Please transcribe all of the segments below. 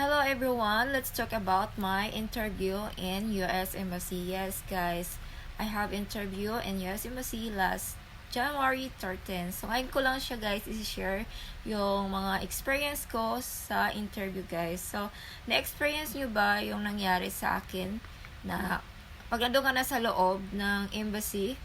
Hello everyone, let's talk about my interview in US Embassy. Yes guys, I have interview in US Embassy last January 13. So ngayon ko lang siya guys i-share yung mga experience ko sa interview guys. So, na-experience nyo ba yung nangyari sa akin na pag nandun ka na sa loob ng embassy,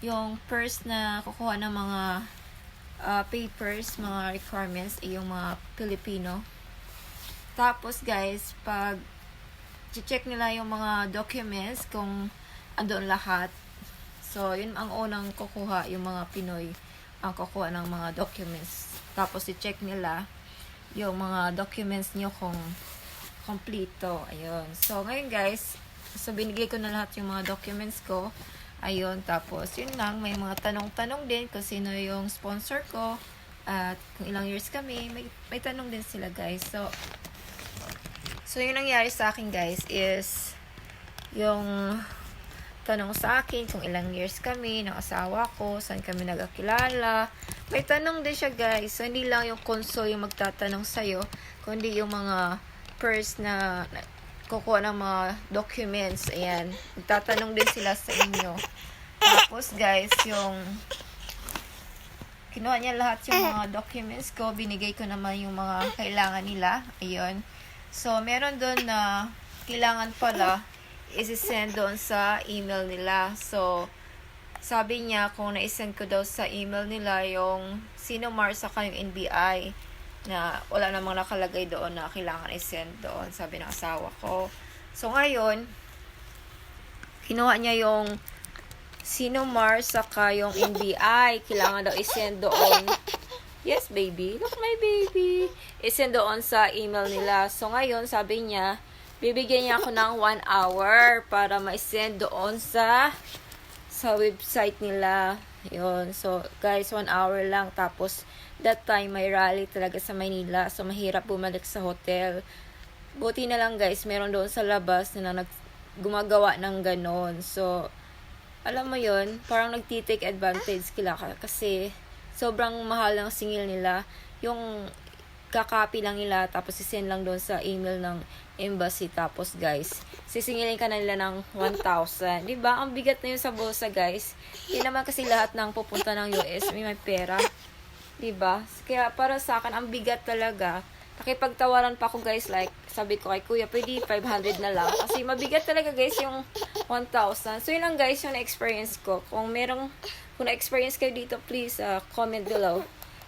yung first na kukuha ng mga uh, papers, mga requirements, ay yung mga Pilipino. Tapos guys, pag check nila yung mga documents kung andun lahat. So, yun ang unang kukuha, yung mga Pinoy ang kukuha ng mga documents. Tapos i-check nila yung mga documents nyo kung kompleto. Ayun. So, ngayon guys, so binigay ko na lahat yung mga documents ko. Ayun, tapos yun lang, may mga tanong-tanong din kung sino yung sponsor ko at kung ilang years kami, may, may tanong din sila guys. So, so yung nangyari sa akin guys is yung tanong sa akin kung ilang years kami ng asawa ko, saan kami nagkakilala. May tanong din siya guys. So, hindi lang yung console yung magtatanong sa'yo, kundi yung mga first na, na kukuha ng mga documents. Ayan. Magtatanong din sila sa inyo. Tapos guys, yung kinuha niya lahat yung mga documents ko. Binigay ko naman yung mga kailangan nila. Ayun. So, meron doon na kailangan pala isi-send doon sa email nila. So, sabi niya kung na-send ko daw sa email nila yung sino Mars saka yung NBI na wala namang nakalagay doon na kailangan i-send doon, sabi ng asawa ko. So, ngayon, kinuha niya yung sino Mars saka yung NBI, kailangan daw i-send doon. Yes, baby. Look, my baby. I-send doon sa email nila. So, ngayon, sabi niya, bibigyan niya ako ng 1 hour para ma-send doon sa sa website nila. Yun. So, guys, 1 hour lang. Tapos, that time, may rally talaga sa Maynila. So, mahirap bumalik sa hotel. Buti na lang, guys, meron doon sa labas na nag gumagawa ng ganon. So, alam mo yon parang nagtitake advantage kila kasi sobrang mahal ng singil nila. Yung kakopy lang nila tapos sisend lang doon sa email ng embassy. Tapos guys sisingilin ka na nila ng 1,000 di ba? Ang bigat na yun sa bulsa guys. Hindi naman kasi lahat ng pupunta ng US may may pera. Di ba? Kaya para sa akin ang bigat talaga. Nakipagtawaran pa ako guys like sabi ko kay kuya pwede 500 na lang. Kasi mabigat talaga guys yung 1,000 so yun lang guys yung na-experience ko. Kung merong kung na-experience kayo dito please uh, comment below